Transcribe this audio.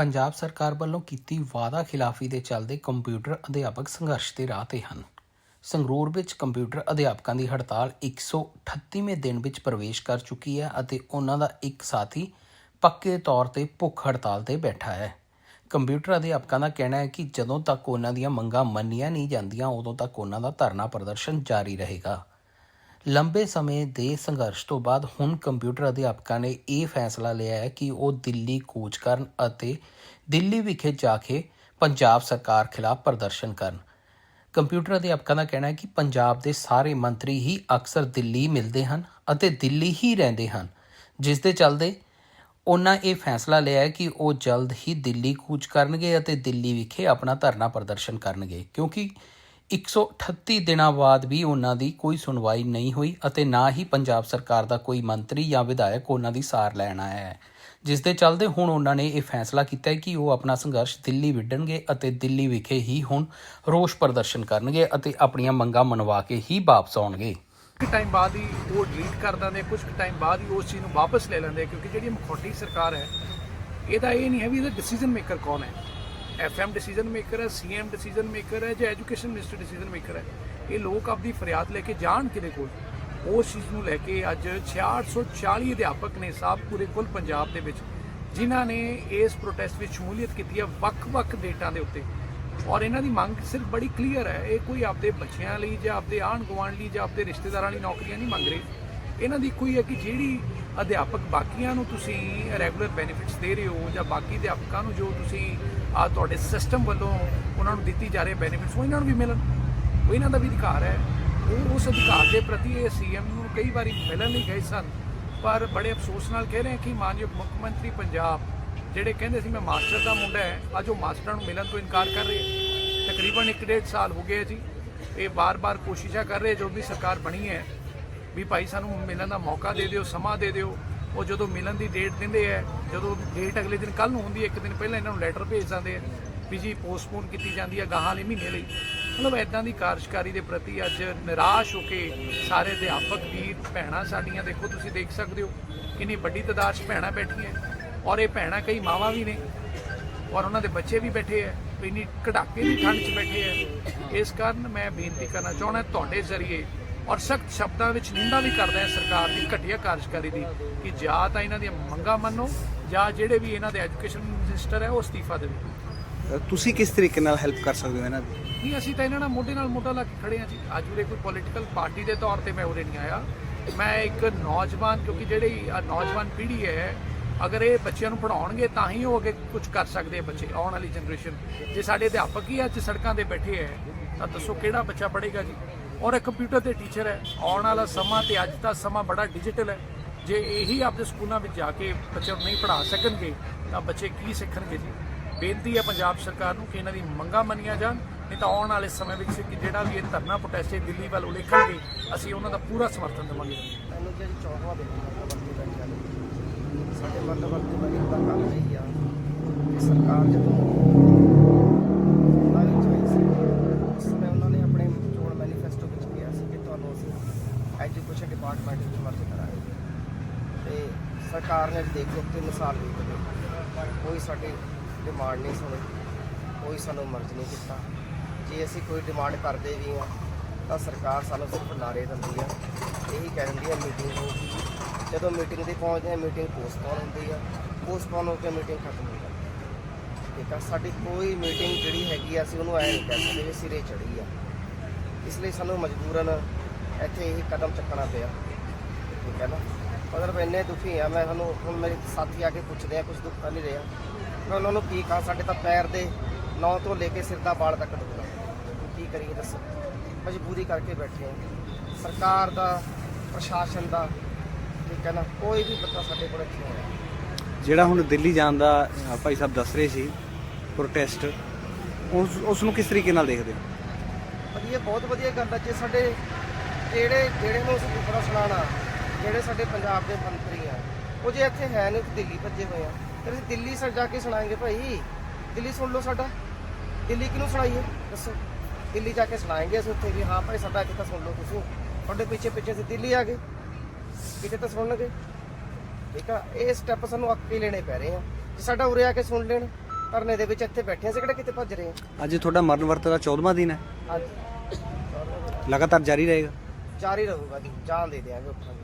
ਪੰਜਾਬ ਸਰਕਾਰ ਵੱਲੋਂ ਕੀਤੀ ਵਾਅਦਾ ਖਿਲਾਫੀ ਦੇ ਚੱਲਦੇ ਕੰਪਿਊਟਰ ਅਧਿਆਪਕ ਸੰਘਰਸ਼ ਦੇ ਰਾਹ ਤੇ ਹਨ। ਸੰਗਰੂਰ ਵਿੱਚ ਕੰਪਿਊਟਰ ਅਧਿਆਪਕਾਂ ਦੀ ਹੜਤਾਲ 138ਵੇਂ ਦਿਨ ਵਿੱਚ ਪ੍ਰਵੇਸ਼ ਕਰ ਚੁੱਕੀ ਹੈ ਅਤੇ ਉਹਨਾਂ ਦਾ ਇੱਕ ਸਾਥੀ ਪੱਕੇ ਤੌਰ ਤੇ ਭੁੱਖ ਹੜਤਾਲ ਤੇ ਬੈਠਾ ਹੈ। ਕੰਪਿਊਟਰ ਅਧਿਆਪਕਾਂ ਦਾ ਕਹਿਣਾ ਹੈ ਕਿ ਜਦੋਂ ਤੱਕ ਉਹਨਾਂ ਦੀਆਂ ਮੰਗਾਂ ਮੰਨੀਆਂ ਨਹੀਂ ਜਾਂਦੀਆਂ, ਉਦੋਂ ਤੱਕ ਉਹਨਾਂ ਦਾ ਧਰਨਾ ਪ੍ਰਦਰਸ਼ਨ ਜਾਰੀ ਰਹੇਗਾ। ਲੰਬੇ ਸਮੇਂ ਦੇ ਸੰਘਰਸ਼ ਤੋਂ ਬਾਅਦ ਹੁਣ ਕੰਪਿਊਟਰ ਅਧਿਆਪਕਾਂ ਨੇ ਇਹ ਫੈਸਲਾ ਲਿਆ ਹੈ ਕਿ ਉਹ ਦਿੱਲੀ ਕੂਚ ਕਰਨ ਅਤੇ ਦਿੱਲੀ ਵਿਖੇ ਜਾ ਕੇ ਪੰਜਾਬ ਸਰਕਾਰ ਖਿਲਾਫ ਪ੍ਰਦਰਸ਼ਨ ਕਰਨ। ਕੰਪਿਊਟਰ ਅਧਿਆਪਕਾਂ ਦਾ ਕਹਿਣਾ ਹੈ ਕਿ ਪੰਜਾਬ ਦੇ ਸਾਰੇ ਮੰਤਰੀ ਹੀ ਅਕਸਰ ਦਿੱਲੀ ਮਿਲਦੇ ਹਨ ਅਤੇ ਦਿੱਲੀ ਹੀ ਰਹਿੰਦੇ ਹਨ। ਜਿਸ ਦੇ ਚੱਲਦੇ ਉਹਨਾਂ ਇਹ ਫੈਸਲਾ ਲਿਆ ਹੈ ਕਿ ਉਹ ਜਲਦ ਹੀ ਦਿੱਲੀ ਕੂਚ ਕਰਨਗੇ ਅਤੇ ਦਿੱਲੀ ਵਿਖੇ ਆਪਣਾ ਧਰਨਾ ਪ੍ਰਦਰਸ਼ਨ ਕਰਨਗੇ, ਕਿਉਂਕਿ 138 ਦਿਨਾਂ ਬਾਅਦ ਵੀ ਉਹਨਾਂ ਦੀ ਕੋਈ ਸੁਣਵਾਈ ਨਹੀਂ ਹੋਈ ਅਤੇ ਨਾ ਹੀ ਪੰਜਾਬ ਸਰਕਾਰ ਦਾ ਕੋਈ ਮੰਤਰੀ ਜਾਂ ਵਿਧਾਇਕ ਉਹਨਾਂ ਦੀ ਸਾਰ ਲੈਣ ਆਇਆ ਹੈ। ਜਿਸ ਦੇ ਚੱਲਦੇ ਹੁਣ ਉਹਨਾਂ ਨੇ ਇਹ ਫੈਸਲਾ ਕੀਤਾ ਹੈ ਕਿ ਉਹ ਆਪਣਾ ਸੰਘਰਸ਼ ਦਿੱਲੀ ਵਿੱਢਣਗੇ ਅਤੇ ਦਿੱਲੀ ਵਿਖੇ ਹੀ ਹੁਣ ਰੋਸ ਪ੍ਰਦਰਸ਼ਨ ਕਰਨਗੇ ਅਤੇ ਆਪਣੀਆਂ ਮੰਗਾਂ ਮਨਵਾ ਕੇ ਹੀ ਵਾਪਸ ਆਉਣਗੇ। ਕੁਝ ਟਾਈਮ ਬਾਅਦ ਹੀ ਉਹ ਡਿਲੀਟ ਕਰ ਦਿੰਦੇ, ਕੁਝ ਟਾਈਮ ਬਾਅਦ ਹੀ ਉਸ ਚੀਜ਼ ਨੂੰ ਵਾਪਸ ਲੈ ਲੈਂਦੇ, ਕਿਉਂਕਿ ਜਿਹੜੀ ਮਖੌਟੀ ਸਰਕਾਰ ਹੈ ਇਹਦਾ ਇਹ ਨਹੀਂ ਹੈ ਵੀ ਇਹਦਾ ਡਿਸੀਜਨ ਮੇਕਰ ਕੌਣ ਹੈ। ਐਫਐਮ ਡਿਸੀਜਨ ਮੇਕਰ ਹੈ ਸੀਐਮ ਡਿਸੀਜਨ ਮੇਕਰ ਹੈ ਜਾਂ ਐਜੂਕੇਸ਼ਨ ਮਿਨਿਸਟਰ ਡਿਸੀਜਨ ਮੇਕਰ ਹੈ ਇਹ ਲੋਕ ਆਪਦੀ ਫਰਿਆਦ ਲੈ ਕੇ ਜਾਣ ਕਿਹਦੇ ਕੋਲ ਉਸ ਚੀਜ਼ ਨੂੰ ਲੈ ਕੇ ਅੱਜ 6640 ਅਧਿਆਪਕ ਨੇ ਸਾਹਿਬ ਪੂਰੇ ਕੁੱਲ ਪੰਜਾਬ ਦੇ ਵਿੱਚ ਜਿਨ੍ਹਾਂ ਨੇ ਇਸ ਪ੍ਰੋਟੈਸਟ ਵਿੱਚ ਸ਼ਮੂਲੀਅਤ ਕੀਤੀ ਹੈ ਵੱਖ-ਵੱਖ ਡੇਟਾਂ ਦੇ ਉੱਤੇ ਔਰ ਇਹਨਾਂ ਦੀ ਮੰਗ ਸਿਰਫ ਬੜੀ ਕਲੀਅਰ ਹੈ ਇਹ ਕੋਈ ਆਪਦੇ ਬੱਚਿਆਂ ਲਈ ਜਾਂ ਆਪਦੇ ਆਂਢ ਗੁਆਂਢ ਲਈ ਜਾਂ ਆਪਦੇ ਰਿਸ਼ਤੇਦਾਰਾਂ ਲਈ ਨੌਕਰੀਆਂ ਨਹੀਂ ਮੰਗ ਰਹੇ ਇਹਨਾਂ ਦੀ ਕੋਈ ਹੈ ਕਿ ਜਿਹੜੀ ਅਧਿਆਪਕ ਬਾਕੀਆਂ ਨੂੰ ਤੁਸੀਂ ਰੈਗੂਲਰ ਬੈਨੀਫਿਟਸ ਦੇ ਰਹੇ ਹੋ ਜਾਂ ਬਾਕੀ ਅਧਿਆਪਕਾਂ ਨੂੰ ਜੋ ਤੁਸੀਂ ਆ ਤੁਹਾਡੇ ਸਿਸਟਮ ਵੱਲੋਂ ਉਹਨਾਂ ਨੂੰ ਦਿੱਤੀ ਜਾ ਰਹੀ ਬੈਨੀਫਿਟਸ ਉਹ ਇਹਨਾਂ ਨੂੰ ਵੀ ਮਿਲਣ। ਉਹ ਇਹਨਾਂ ਦਾ ਵੀ ਅਧਿਕਾਰ ਹੈ। ਉਹ ਉਸ ਅਧਿਕਾਰ ਦੇ ਪ੍ਰਤੀ ਇਹ ਸੀਐਮ ਨੂੰ ਕਈ ਵਾਰੀ ਮਿਲਣ ਲਈ ਗਏ ਸਨ, ਪਰ ਬੜੇ ਅਫਸੋਸ ਨਾਲ ਕਹਿ ਰਹੇ ਕਿ ਮਾਨਯੋਗ ਮੁੱਖ ਮੰਤਰੀ ਪੰਜਾਬ, ਜਿਹੜੇ ਕਹਿੰਦੇ ਸੀ ਮੈਂ ਮਾਸਟਰ ਦਾ ਮੁੰਡਾ ਹੈ, ਅੱਜ ਉਹ ਮਾਸਟਰਾਂ ਨੂੰ ਮਿਲਣ ਤੋਂ ਇਨਕਾਰ ਕਰ ਰਹੇ ਤਕਰੀਬਨ 1.5 ਸਾਲ ਹੋ ਗਏ ਜੀ। ਇਹ ਬਾਰ-ਬਾਰ ਕੋਸ਼ਿਸ਼ਾਂ ਕਰ ਰਹੇ ਜੋ ਵੀ ਸਰਕਾਰ ਬਣੀ ਹੈ। ਵੀ ਭਾਈ ਸਾਨੂੰ ਮਿਲਣ ਦਾ ਮੌਕਾ ਦੇ ਦਿਓ, ਸਮਾਂ ਦੇ ਦਿਓ। ਉਹ ਜਦੋਂ ਮਿਲਣ ਦੀ ਡੇਟ ਦਿੰਦੇ ਆ, ਜਦੋਂ ਡੇਟ ਅਗਲੇ ਦਿਨ ਕੱਲ ਨੂੰ ਹੁੰਦੀ ਹੈ ਇੱਕ ਦਿਨ ਪਹਿਲਾਂ ਇਹਨਾਂ ਨੂੰ ਲੈਟਰ ਭੇਜ ਦਿੰਦੇ ਆ ਵੀ ਜੀ ਪੋਸਟਪੋਨ ਕੀਤੀ ਜਾਂਦੀ ਹੈ ਗਾਹਾਂ ਵਾਲੇ ਮਹੀਨੇ ਲਈ। ਮਤਲਬ ਐਦਾਂ ਦੀ ਕਾਰਜਕਾਰੀ ਦੇ ਪ੍ਰਤੀ ਅੱਜ ਨਿਰਾਸ਼ ਹੋ ਕੇ ਸਾਰੇ ਅਧਿਆਪਕ, ਵੀਰ, ਭੈਣਾਂ ਸਾਡੀਆਂ, ਦੇਖੋ ਤੁਸੀਂ ਦੇਖ ਸਕਦੇ ਹੋ, ਕਿੰਨੀ ਵੱਡੀ ਤਾਦਾਦ 'ਚ ਭੈਣਾਂ ਬੈਠੀਆਂ। ਔਰ ਇਹ ਭੈਣਾਂ ਕਈ ਮਾਵਾਂ ਵੀ ਨੇ, ਔਰ ਉਹਨਾਂ ਦੇ ਬੱਚੇ ਵੀ ਬੈਠੇ ਆ, ਇੰਨੀ ਕੜਾਕੇ ਦੀ ਠੰਡ 'ਚ ਬੈਠੇ ਆ। ਇਸ ਕਾਰਨ ਮੈਂ ਬੇਨਤੀ ਕਰਨਾ ਚਾਹੁੰਦਾ, ਤੁਹਾਡੇ ਜ਼ਰੀਏ ਔਰ ਸਖਤ ਸ਼ਬਦਾਂ ਵਿੱਚ ਨਿੰਦਾ ਵੀ ਕਰਦਾ ਹਾਂ ਸਰਕਾਰ ਦੀ ਘਟੀਆ ਕਾਰਜਕਾਰੀ ਦੀ ਕਿ ਜਾਂ ਤਾਂ ਇਹਨਾਂ ਦੀਆਂ ਮੰਗਾਂ ਮੰਨੋ ਜਾਂ ਜਿਹੜੇ ਵੀ ਇਹਨਾਂ ਦੇ ਐਜੂਕੇਸ਼ਨ ਮਿਨਿਸਟਰ ਹੈ ਉਹ ਅਸਤੀਫਾ ਦੇਵੇ ਤੁਸੀਂ ਕਿਸ ਤਰੀਕੇ ਨਾਲ ਹੈਲਪ ਕਰ ਸਕਦੇ ਹੋ ਇਹਨਾਂ ਦੀ? ਨਹੀਂ ਅਸੀਂ ਤਾਂ ਇਹਨਾਂ ਨਾਲ ਮੋਢੇ ਨਾਲ ਮੋਢਾ ਲਾ ਕੇ ਖੜੇ ਹਾਂ ਜੀ। ਅੱਜ ਉਰੇ ਕੋਈ ਪੋਲੀਟੀਕਲ ਪਾਰਟੀ ਦੇ ਤੌਰ ਤੇ ਮੈਂ ਉਰੇ ਨਹੀਂ ਆਇਆ। ਮੈਂ ਇੱਕ ਨੌਜਵਾਨ ਕਿਉਂਕਿ ਜਿਹੜੀ ਨੌਜਵਾਨ ਪੀੜ੍ਹੀ ਹੈ ਅਗਰ ਇਹ ਬੱਚਿਆਂ ਨੂੰ ਪੜਾਉਣਗੇ ਤਾਂ ਹੀ ਉਹ ਅੱਗੇ ਕੁਝ ਕਰ ਸਕਦੇ ਆ ਬੱਚੇ ਆਉਣ ਵਾਲੀ ਜਨਰੇਸ਼ਨ ਜੇ ਸਾਡੇ ਅਧਿਆਪਕ ਹੀ ਅੱਜ ਸੜਕਾਂ ਤੇ ਬੈਠੇ ਹੈ ਤਾਂ ਦੱਸੋ ਕਿਹੜਾ ਬੱਚਾ ਪੜ੍ਹੇਗਾ ਜੀ? ਔਰ ਇਹ ਕੰਪਿਊਟਰ ਤੇ ਟੀਚਰ ਹੈ। ਆਉਣ ਵਾਲਾ ਸਮਾਂ ਤੇ ਅੱਜ ਦਾ ਸਮਾਂ ਬੜਾ ਡਿਜੀਟਲ ਹੈ। ਜੇ ਇਹੀ ਆਪਦੇ ਸਕੂਲਾਂ ਵਿੱਚ ਜਾ ਕੇ ਬੱਚਿਆਂ ਨੂੰ ਨਹੀਂ ਪੜ੍ਹਾ ਸਕਣਗੇ, ਤਾਂ ਬੱਚੇ ਕੀ ਸਿੱਖਣਗੇ ਜੀ? ਬੇਨਤੀ ਹੈ ਪੰਜਾਬ ਸਰਕਾਰ ਨੂੰ ਕਿ ਇਹਨਾਂ ਦੀ ਮੰਗਾਂ ਮੰਨੀਆਂ ਜਾਣ, ਨਹੀਂ ਤਾਂ ਆਉਣ ਵਾਲੇ ਸਮੇਂ ਵਿੱਚ ਕਿ ਜਿਹੜਾ ਵੀ ਇਹ ਧਰਨਾ ਪ੍ਰੋਟੈਸਟ ਦਿੱਲੀ ਵੱਲ ਉਲੇਖਣਗੇ, ਅਸੀਂ ਉਹਨਾਂ ਦਾ ਪੂਰਾ ਸਮਰਥਨ ਦੇਵਾਂਗੇ। ਸਾਡੇ ਮਤਲਬ ਵਰਤੀ ਬਣੀ ਦਾ ਕੰਮ ਨਹੀਂ ਆ। ਸਰਕਾਰ ਜਦੋਂ ਲਾਈ ਚਾਹੀ ਸੀ ਉਸ ਸਮੇਂ ਉਹਨਾਂ ਨੇ ਆਪਣੇ ਚੋਣ ਮੈਨੀਫੈਸਟੋ ਵਿੱਚ ਕਿਹਾ ਸੀ ਕਿ ਤੁਹਾਨੂੰ ਅਸੀਂ ਐਜੂਕੇਸ਼ਨ ਡਿਪਾਰਟਮੈਂਟ ਵਿੱਚ ਮਰਜ ਕਰਾਂਗੇ ਤੇ ਸਰਕਾਰ ਨੇ ਦੇਖ, ਤਿੰਨ ਸਾਲ ਬੀਤ ਗਏ। ਕੋਈ ਸਾਡੀ ਡਿਮਾਂਡ ਨਹੀਂ ਸੁਣੀ, ਕੋਈ ਸਾਨੂੰ ਮਰਜ਼ ਨਹੀਂ ਕੀਤਾ। ਜੇ ਅਸੀਂ ਕੋਈ ਡਿਮਾਂਡ ਕਰਦੇ ਵੀ ਹਾਂ, ਤਾਂ ਸਰਕਾਰ ਸਾਨੂੰ ਸਿਰਫ ਨਾਰੇ ਦਿੰਦੀ ਆ। ਇਹੀ ਕਹਿ ਦਿੰਦੀ ਆ ਮੀਟਿੰਗ ਹੋਊਗੀ ਜਦੋਂ ਮੀਟਿੰਗ ਤੇ ਪਹੁੰਚਦੇ ਆ ਮੀਟਿੰਗ ਪੋਸਟਪੋਨ ਹੁੰਦੀ ਆ। ਪੋਸਟਪੋਨ ਹੋ ਕੇ ਮੀਟਿੰਗ ਖਤਮ ਹੋ ਜਾਂਦੀ ਠੀਕ ਆ? ਸਾਡੀ ਕੋਈ ਮੀਟਿੰਗ ਜਿਹੜੀ ਹੈਗੀ ਆ, ਅਸੀਂ ਉਹਨੂੰ ਐ ਨਹੀਂ ਕਹਿ ਸਕਦੇ ਵੀ ਸਿਰੇ ਚੜੀ ਆ। ਇਸ ਲਈ ਸਾਨੂੰ ਮਜਬੂਰਨ ਇੱਥੇ ਇਹ ਕਦਮ ਚੱਕਣਾ ਪਿਆ। ਠੀਕ ਹੈ ਨਾ? ਮਤਲਬ ਇੰਨੇ ਦੁਖੀ ਆ ਮੈਂ ਤੁਹਾਨੂੰ ਹੁਣ ਮੇਰੇ ਸਾਥੀ ਆ ਕੇ ਪੁੱਛਦੇ ਆ ਕੁਝ ਦੁੱਖ ਨਹੀਂ ਰਿਹਾ। ਮੈਂ ਉਹਨਾਂ ਨੂੰ ਕੀ ਕਹਾਂ ਸਾਡੇ ਤਾਂ ਪੈਰ ਦੇ ਨੌ ਤੋਂ ਲੈ ਕੇ ਸਿਰ ਦਾ ਵਾਲ ਤੱਕ ਦੁਖਦਾ ਕੀ ਕਰੀਏ ਦੱਸੋ? ਮਜਬੂਰੀ ਕਰਕੇ ਬੈਠੇ ਆ। ਸਰਕਾਰ ਦਾ ਪ੍ਰਸ਼ਾਸਨ ਦਾ ਠੀਕ ਹੈ ਨਾ ਕੋਈ ਵੀ ਬੰਦਾ ਸਾਡੇ ਕੋਲ ਇੱਥੇ ਨਹੀਂ ਆਇਆ। ਜਿਹੜਾ ਹੁਣ ਦਿੱਲੀ ਜਾਣ ਦਾ ਅ, ਭਾਈ ਸਾਹਿਬ ਦੱਸ ਰਹੇ ਸੀ ਪ੍ਰੋਟੈਸਟ ਉਸ ਉਸ ਨੂੰ ਕਿਸ ਤਰੀਕੇ ਨਾਲ ਦੇਖਦੇ ਹੋ? ਵਧੀਆ ਬਹੁਤ ਵਧੀਆ ਗੱਲ ਹੈ ਜੇ ਸਾਡੇ ਜਿਹੜੇ ਜਿਹੜੇ ਨੂੰ ਅਸੀਂ ਸੁਣਾਉਣਾ ਜਿਹੜੇ ਸਾਡੇ ਪੰਜਾਬ ਦੇ ਮੰਤਰੀ ਆ ਉਹ ਜੇ ਇੱਥੇ ਹੈ ਨਹੀਂ ਦਿੱਲੀ ਭੱਜੇ ਹੋਏ ਆ। ਫਿਰ ਅਸੀਂ ਦਿੱਲੀ ਸਰ ਜਾ ਕੇ ਸੁਣਾਏਂਗੇ ਭਾਈ। ਦਿੱਲੀ ਸੁਣ ਲਓ ਸਾਡਾ। ਦਿੱਲੀ ਕਿਹਨੂੰ ਸੁਣਾਈਏ? ਦੱਸੋ। ਦਿੱਲੀ ਜਾ ਕੇ ਸੁਣਾਏਂਗੇ ਅਸੀਂ ਉੱਥੇ ਵੀ ਹਾਂ ਭਾਈ ਸਾਡਾ ਇੱਥੇ ਤਾਂ ਸੁਣ ਲਓ ਤੁਸੀਂ। ਤੁਹਾਡੇ ਪਿੱਛੇ ਪਿੱਛੇ ਅਸੀਂ ਦਿੱਲੀ ਆ ਗਏ। ਕਿਤੇ ਤਾਂ ਸੁਣਨਗੇ। ਠੀਕ ਆ ਇਹ ਸਟੈਪ ਸਾਨੂੰ ਅੱਕੇ ਲੈਣੇ ਪੈ ਰਹੇ ਆ। ਜੇ ਸਾਡਾ ਉਰੇ ਆ ਕੇ ਸੁਣ ਲੈਣ ਧਰਨੇ ਦੇ ਵਿੱਚ ਇੱਥੇ ਬੈਠੇ ਸੀ ਕਿਹੜਾ ਕਿਤੇ ਭੱਜ ਰਹੇ ਆ? ਅੱਜ ਤੁਹਾਡਾ ਮਰਨ ਵਰਤ ਦਾ 14ਵਾਂ ਦਿਨ ਹੈ। ਅੱਜ ਲਗਾਤਾਰ ਜਾਰੀ ਰਹੇਗਾ। ਜਾਰੀ ਰਹੂਗਾ ਜੀ ਜਾਨ ਦੇ ਦਿਆਂਗੇ ਉੱਠਾਂਗੇ